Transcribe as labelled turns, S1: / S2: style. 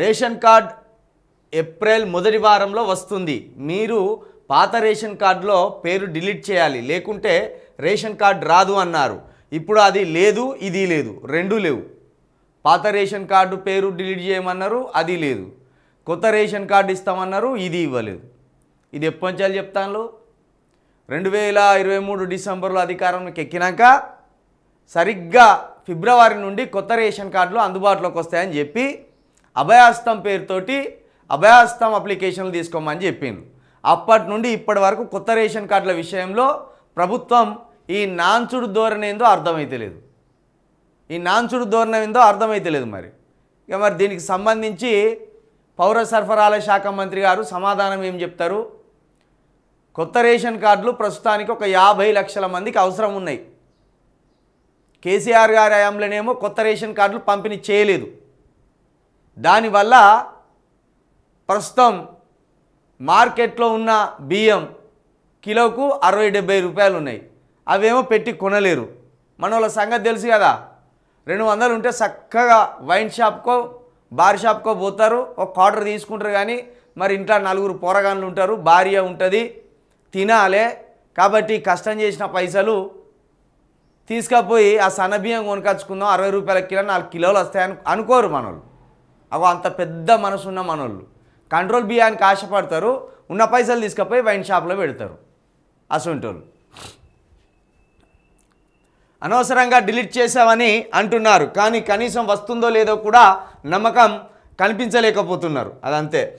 S1: Ration card April మొదటి వారంలో వస్తుంది. మీరు పాత రేషన్ కార్డులో పేరు డిలీట్ చేయాలి. లేకుంటే రేషన్ కార్డ్ రాదు అన్నారు. ఇప్పుడు అది లేదు ఇది లేదు. రెండూ లేవు. పాత రేషన్ కార్డు పేరు డిలీట్ చేయమన్నారు అది లేదు. కొత్త రేషన్ కార్డు ఇస్తామన్నారు ఇది ఇవ్వలేదు. ఇది ఎప్పటి నుంచి చెప్తాను రెండు వేల ఇరవై మూడు డిసెంబర్లో అధికారంలోకి ఎక్కినాక సరిగ్గా ఫిబ్రవరి నుండి కొత్త రేషన్ కార్డులు అందుబాటులోకి వస్తాయని చెప్పి అభయాస్తం పేరుతోటి అభయాస్తం అప్లికేషన్లు తీసుకోమని చెప్పింది అప్పటి నుండి ఇప్పటి వరకు కొత్త రేషన్ కార్డుల విషయంలో ప్రభుత్వం ఈ నాన్చుడు ధోరణి ఏందో అర్థమైతలేదు ఈ నాన్చుడు ధోరణి ఏందో అర్థమైతలేదు మరి. ఇక మరి దీనికి సంబంధించి పౌర సరఫరాల శాఖ మంత్రి గారు సమాధానం ఏం చెప్తారు? కొత్త రేషన్ కార్డులు ప్రస్తుతానికి ఒక యాభై లక్షల మందికి అవసరం ఉన్నాయి. కేసీఆర్ గారి హయాంలోనేమో కొత్త రేషన్ కార్డులు పంపిణీ చేయలేదు. దానివల్ల ప్రస్తుతం మార్కెట్లో ఉన్న బియ్యం కిలోకు అరవై డెబ్బై రూపాయలు ఉన్నాయి. అవేమో పెట్టి కొనలేరు. మన వాళ్ళ సంగతి తెలుసు కదా. రెండు వందలు ఉంటే చక్కగా వైన్ షాప్కో బార్ షాప్కో పోతారు. ఒక క్వార్టర్ తీసుకుంటారు కానీ మరి ఇంట్లో నలుగురు పోరగాళ్ళు ఉంటారు. భార్య ఉంటుంది. తినాలే. కాబట్టి కష్టం చేసిన పైసలు తీసుకపోయి ఆ సన్నబియ్యం కొనుకొచ్చుకుందాం. అరవై రూపాయల కిలో నాలుగు కిలోలు వస్తాయని అనుకోరు మనోళ్ళు. అగో అంత పెద్ద మనసు ఉన్న మనోళ్ళు. కంట్రోల్ బియ్యానికి ఆశపడతారు ఉన్న పైసలు తీసుకపోయి వైన్ షాప్లో పెడతారు. అసొంటోళ్ళు. అనవసరంగా డిలీట్ చేశామని అంటున్నారు కానీ కనీసం వస్తుందో లేదో కూడా నమ్మకం కనిపించలేకపోతున్నారు. అదంతే.